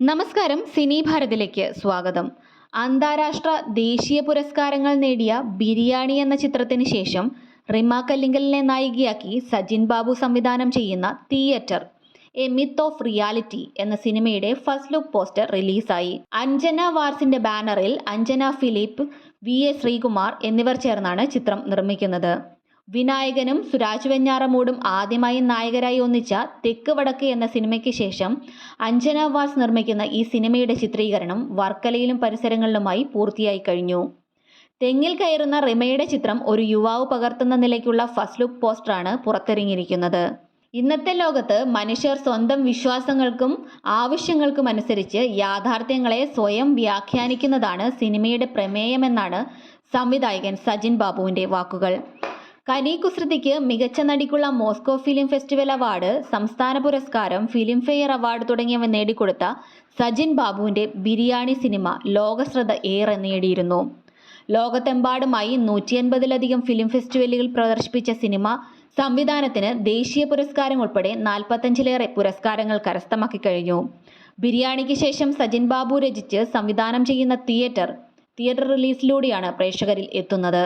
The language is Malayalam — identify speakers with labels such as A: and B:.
A: നമസ്കാരം സിനി ഭാരതിലേക്ക് സ്വാഗതം. അന്താരാഷ്ട്ര ദേശീയ പുരസ്കാരങ്ങൾ നേടിയ ബിരിയാണി എന്ന ചിത്രത്തിന് ശേഷം റിമ കല്ലിങ്കലിനെ നായികയാക്കി സജിൻ ബാബു സംവിധാനം ചെയ്യുന്ന theatre a myth of reality എന്ന സിനിമയുടെ ഫസ്റ്റ് ലുക്ക് പോസ്റ്റർ റിലീസായി. അഞ്ജന വാർസിന്റെ ബാനറിൽ അഞ്ജന ഫിലിപ്പ് വി എ ശ്രീകുമാർ എന്നിവർ ചേർന്നാണ് ചിത്രം നിർമ്മിക്കുന്നത്. വിനായകനും സുരാജ് വെഞ്ഞാറമൂടും ആദ്യമായി നായകരായി ഒന്നിച്ച തെക്ക് വടക്ക് എന്ന സിനിമയ്ക്ക് ശേഷം അഞ്ജന വാസ് നിർമ്മിക്കുന്ന ഈ സിനിമയുടെ ചിത്രീകരണം വർക്കലയിലും പരിസരങ്ങളിലുമായി പൂർത്തിയായി കഴിഞ്ഞു. തെങ്ങിൽ കയറുന്ന റിമയുടെ ചിത്രം ഒരു യുവാവ് പകർത്തുന്ന നിലയ്ക്കുള്ള ഫസ്റ്റ് ലുക്ക് പോസ്റ്ററാണ് പുറത്തിറങ്ങിയിരിക്കുന്നത്. ഇന്നത്തെ ലോകത്ത് മനുഷ്യർ സ്വന്തം വിശ്വാസങ്ങൾക്കും ആവശ്യങ്ങൾക്കും അനുസരിച്ച് യാഥാർത്ഥ്യങ്ങളെ സ്വയം വ്യാഖ്യാനിക്കുന്നതാണ് സിനിമയുടെ പ്രമേയമെന്നാണ് സംവിധായകൻ സജിൻ ബാബുവിന്റെ വാക്കുകൾ. കനി കുസൃതിക്ക് മികച്ച നടിക്കുള്ള മോസ്കോ ഫിലിം ഫെസ്റ്റിവൽ അവാർഡ് സംസ്ഥാന പുരസ്കാരം ഫിലിം ഫെയർ അവാർഡ് തുടങ്ങിയവ നേടിക്കൊടുത്ത സജിൻ ബാബുവിന്റെ ബിരിയാണി സിനിമ ലോകശ്രദ്ധ ഏറെ നേടിയിരുന്നു. ലോകത്തെമ്പാടുമായി നൂറ്റി അൻപതിലധികം ഫിലിം ഫെസ്റ്റിവലുകൾ പ്രദർശിപ്പിച്ച സിനിമ സംവിധാനത്തിന് ദേശീയ പുരസ്കാരം ഉൾപ്പെടെ നാൽപ്പത്തഞ്ചിലേറെ പുരസ്കാരങ്ങൾ കരസ്ഥമാക്കി കഴിഞ്ഞു. ബിരിയാണിക്ക് ശേഷം സജിൻ ബാബു രചിച്ച് സംവിധാനം ചെയ്യുന്ന തിയേറ്റർ തിയേറ്റർ റിലീസിലൂടെയാണ് പ്രേക്ഷകരിൽ എത്തുന്നത്.